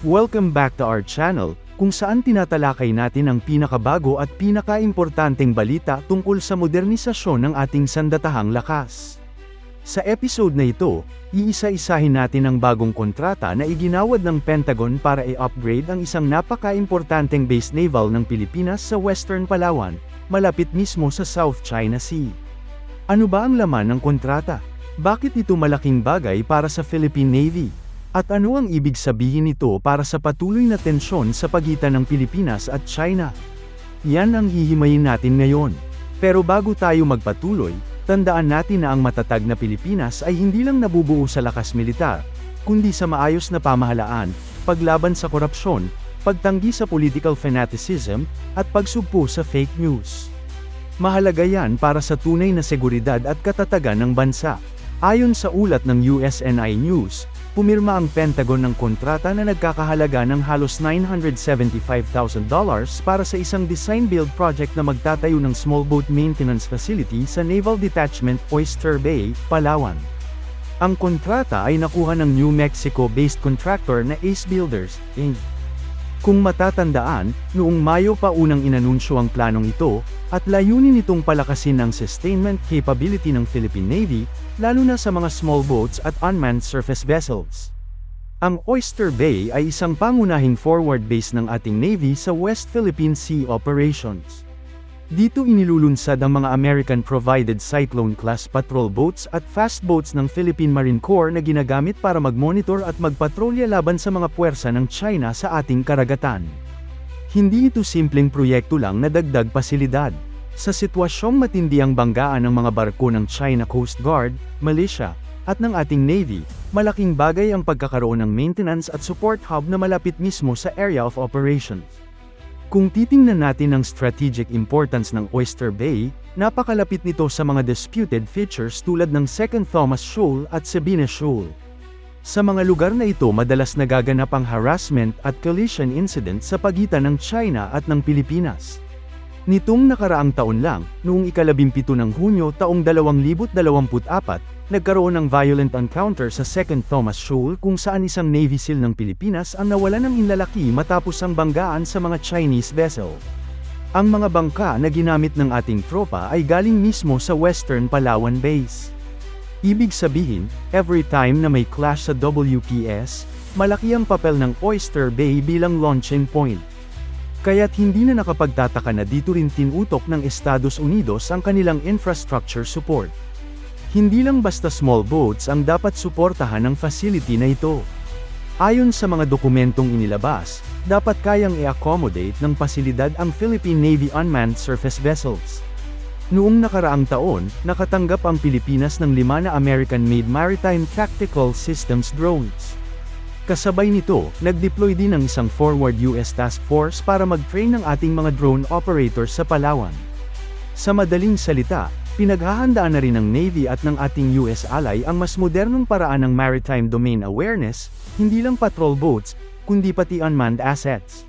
Welcome back to our channel, kung saan tinatalakay natin ang pinakabago at pinakaimportanteng balita tungkol sa modernisasyon ng ating sandatahang lakas. Sa episode na ito, iisa-isahin natin ang bagong kontrata na iginawad ng Pentagon para i-upgrade ang isang napaka-importanteng base naval ng Pilipinas sa Western Palawan, malapit mismo sa South China Sea. Ano ba ang laman ng kontrata? Bakit ito malaking bagay para sa Philippine Navy? At ano ang ibig sabihin nito para sa patuloy na tensyon sa pagitan ng Pilipinas at China? Yan ang hihimayin natin ngayon. Pero bago tayo magpatuloy, tandaan natin na ang matatag na Pilipinas ay hindi lang nabubuo sa lakas militar, kundi sa maayos na pamahalaan, paglaban sa korupsyon, pagtanggi sa political fanaticism, at pagsugpo sa fake news. Mahalaga yan para sa tunay na seguridad at katatagan ng bansa. Ayon sa ulat ng USNI News, pumirma ang Pentagon ng kontrata na nagkakahalaga ng halos $975,000 para sa isang design-build project na magtatayo ng small boat maintenance facility sa Naval Detachment Oyster Bay, Palawan. Ang kontrata ay nakuha ng New Mexico-based contractor na Ace Builders, Inc. Kung matatandaan, noong Mayo pa unang inanunsyo ang planong ito, at layunin itong palakasin ang sustainment capability ng Philippine Navy, lalo na sa mga small boats at unmanned surface vessels. Ang Oyster Bay ay isang pangunahing forward base ng ating Navy sa West Philippine Sea operations. Dito inilulunsad ang mga American-provided Cyclone-class patrol boats at fast boats ng Philippine Marine Corps na ginagamit para magmonitor at magpatrolya laban sa mga puwersa ng China sa ating karagatan. Hindi ito simpleng proyekto lang na dagdag pasilidad. Sa sitwasyong matindi ang banggaan ng mga barko ng China Coast Guard, Malaysia, at ng ating Navy, malaking bagay ang pagkakaroon ng maintenance at support hub na malapit mismo sa area of operations. Kung titingnan natin ang strategic importance ng Oyster Bay, napakalapit nito sa mga disputed features tulad ng Second Thomas Shoal at Sabina Shoal. Sa mga lugar na ito madalas nagaganap ang harassment at collision incident sa pagitan ng China at ng Pilipinas. Nitong nakaraang taon lang, noong ikalabimpito ng Hunyo taong 2024, nagkaroon ng violent encounter sa Second Thomas Shoal kung saan isang Navy SEAL ng Pilipinas ang nawalan ng inlalaki matapos ang banggaan sa mga Chinese vessel. Ang mga bangka na ginamit ng ating tropa ay galing mismo sa Western Palawan Base. Ibig sabihin, every time na may clash sa WPS, malaki ang papel ng Oyster Bay bilang launching point. Kaya't hindi na nakapagtataka na dito rin tinutok ng Estados Unidos ang kanilang infrastructure support. Hindi lang basta small boats ang dapat suportahan ng facility na ito. Ayon sa mga dokumentong inilabas, dapat kayang i-accommodate ng pasilidad ang Philippine Navy unmanned surface vessels. Noong nakaraang taon, nakatanggap ang Pilipinas ng lima na American-made Maritime Tactical Systems drones. Kasabay nito, nag-deploy din ng isang forward US task force para mag-train ng ating mga drone operators sa Palawan. Sa madaling salita, pinaghahandaan na rin ng Navy at ng ating US ally ang mas modernong paraan ng maritime domain awareness, hindi lang patrol boats, kundi pati unmanned assets.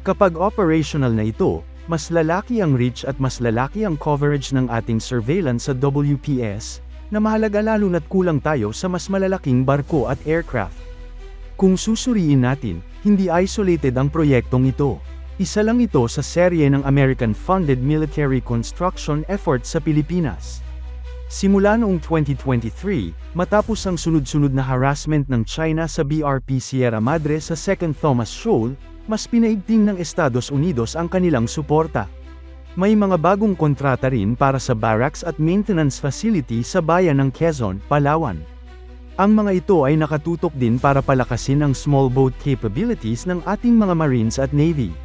Kapag operational na ito, mas lalaki ang reach at mas lalaki ang coverage ng ating surveillance sa WPS, na mahalaga lalo na't kulang tayo sa mas malalaking barko at aircraft. Kung susuriin natin, hindi isolated ang proyektong ito. Isa lang ito sa serye ng American-funded military construction effort sa Pilipinas. Simula noong 2023, matapos ang sunod-sunod na harassment ng China sa BRP Sierra Madre sa Second Thomas Shoal, mas pinaigting ng Estados Unidos ang kanilang suporta. May mga bagong kontrata rin para sa barracks at maintenance facility sa bayan ng Quezon, Palawan. Ang mga ito ay nakatutok din para palakasin ang small boat capabilities ng ating mga Marines at Navy.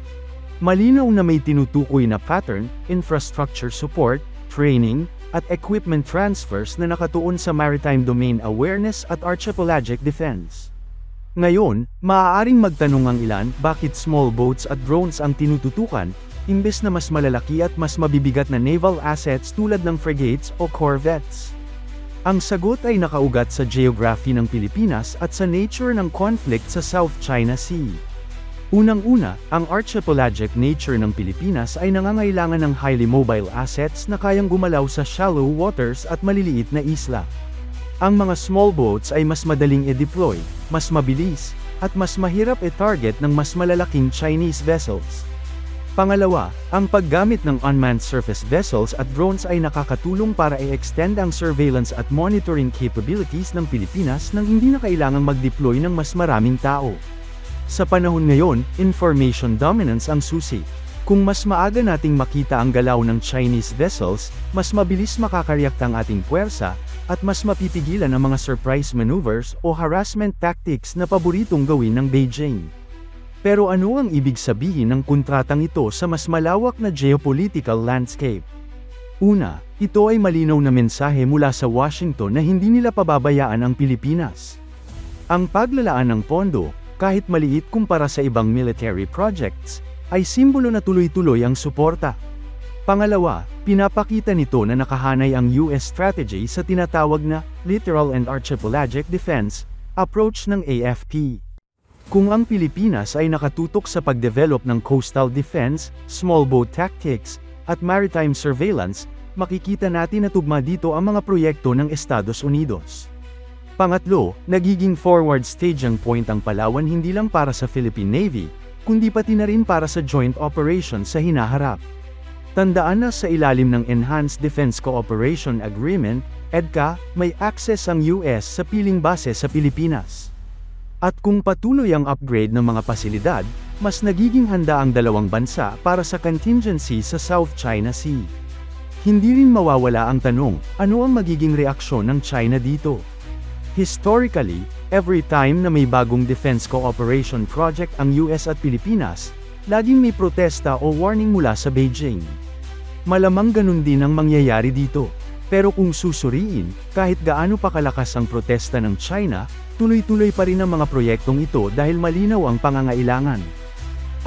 Malinaw na may tinutukoy na pattern, infrastructure support, training, at equipment transfers na nakatuon sa maritime domain awareness at archipelagic defense. Ngayon, maaaring magtanong ang ilan bakit small boats at drones ang tinututukan, imbes na mas malalaki at mas mabibigat na naval assets tulad ng frigates o corvettes. Ang sagot ay nakaugat sa geography ng Pilipinas at sa nature ng conflict sa South China Sea. Unang-una, ang archipelagic nature ng Pilipinas ay nangangailangan ng highly mobile assets na kayang gumalaw sa shallow waters at maliliit na isla. Ang mga small boats ay mas madaling i-deploy, mas mabilis, at mas mahirap i-target ng mas malalaking Chinese vessels. Pangalawa, ang paggamit ng unmanned surface vessels at drones ay nakakatulong para i-extend ang surveillance at monitoring capabilities ng Pilipinas nang hindi na kailangang mag-deploy ng mas maraming tao. Sa panahon ngayon, information dominance ang susi. Kung mas maaga nating makita ang galaw ng Chinese vessels, mas mabilis makakareact ang ating puwersa, at mas mapipigilan ang mga surprise maneuvers o harassment tactics na paboritong gawin ng Beijing. Pero ano ang ibig sabihin ng kontratang ito sa mas malawak na geopolitical landscape? Una, ito ay malinaw na mensahe mula sa Washington na hindi nila pababayaan ang Pilipinas. Ang paglalaan ng pondo, kahit maliit kumpara sa ibang military projects, ay simbolo na tuloy-tuloy ang suporta. Pangalawa, pinapakita nito na nakahanay ang US strategy sa tinatawag na Littoral and Archipelagic Defense approach ng AFP. Kung ang Pilipinas ay nakatutok sa pagdevelop ng coastal defense, small boat tactics, at maritime surveillance, makikita natin na tugma dito ang mga proyekto ng Estados Unidos. Pangatlo, nagiging forward staging point ang Palawan hindi lang para sa Philippine Navy, kundi pati na rin para sa joint operations sa hinaharap. Tandaan na sa ilalim ng Enhanced Defense Cooperation Agreement, EDCA, may access ang US sa piling base sa Pilipinas. At kung patuloy ang upgrade ng mga pasilidad, mas nagiging handa ang dalawang bansa para sa contingency sa South China Sea. Hindi rin mawawala ang tanong, ano ang magiging reaksyon ng China dito? Historically, every time na may bagong defense cooperation project ang US at Pilipinas, laging may protesta o warning mula sa Beijing. Malamang ganun din ang mangyayari dito. Pero kung susuriin, kahit gaano pa kalakas ang protesta ng China, tuloy-tuloy pa rin ang mga proyektong ito dahil malinaw ang pangangailangan.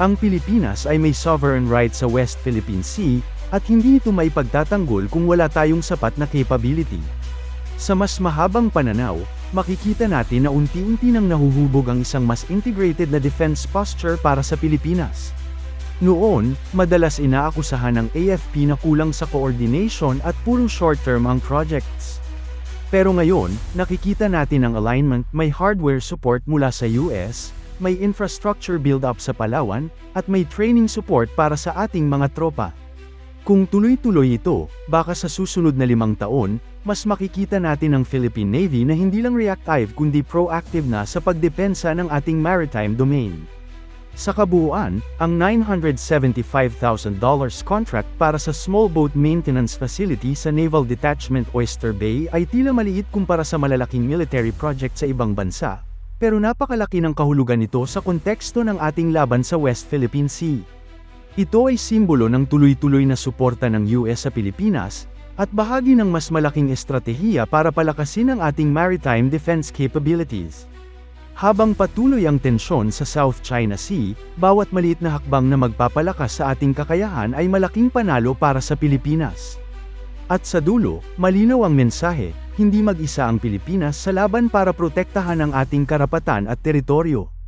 Ang Pilipinas ay may sovereign right sa West Philippine Sea, at hindi ito may pagtatanggol kung wala tayong sapat na capability. Sa mas mahabang pananaw, makikita natin na unti-unti nang nahuhubog ang isang mas integrated na defense posture para sa Pilipinas. Noon, madalas inaakusahan ng AFP na kulang sa coordination at puro short-term ang projects. Pero ngayon, nakikita natin ang alignment, may hardware support mula sa US, may infrastructure build-up sa Palawan, at may training support para sa ating mga tropa. Kung tuloy-tuloy ito, baka sa susunod na limang taon, mas makikita natin ang Philippine Navy na hindi lang reactive kundi proactive na sa pagdepensa ng ating maritime domain. Sa kabuuan, ang $975,000 contract para sa small boat maintenance facility sa Naval Detachment Oyster Bay ay tila maliit kumpara sa malalaking military project sa ibang bansa, pero napakalaki ng kahulugan nito sa konteksto ng ating laban sa West Philippine Sea. Ito ay simbolo ng tuloy-tuloy na suporta ng US sa Pilipinas, at bahagi ng mas malaking estratehiya para palakasin ang ating maritime defense capabilities. Habang patuloy ang tensyon sa South China Sea, bawat maliit na hakbang na magpapalakas sa ating kakayahan ay malaking panalo para sa Pilipinas. At sa dulo, malinaw ang mensahe, hindi mag-isa ang Pilipinas sa laban para protektahan ang ating karapatan at teritoryo.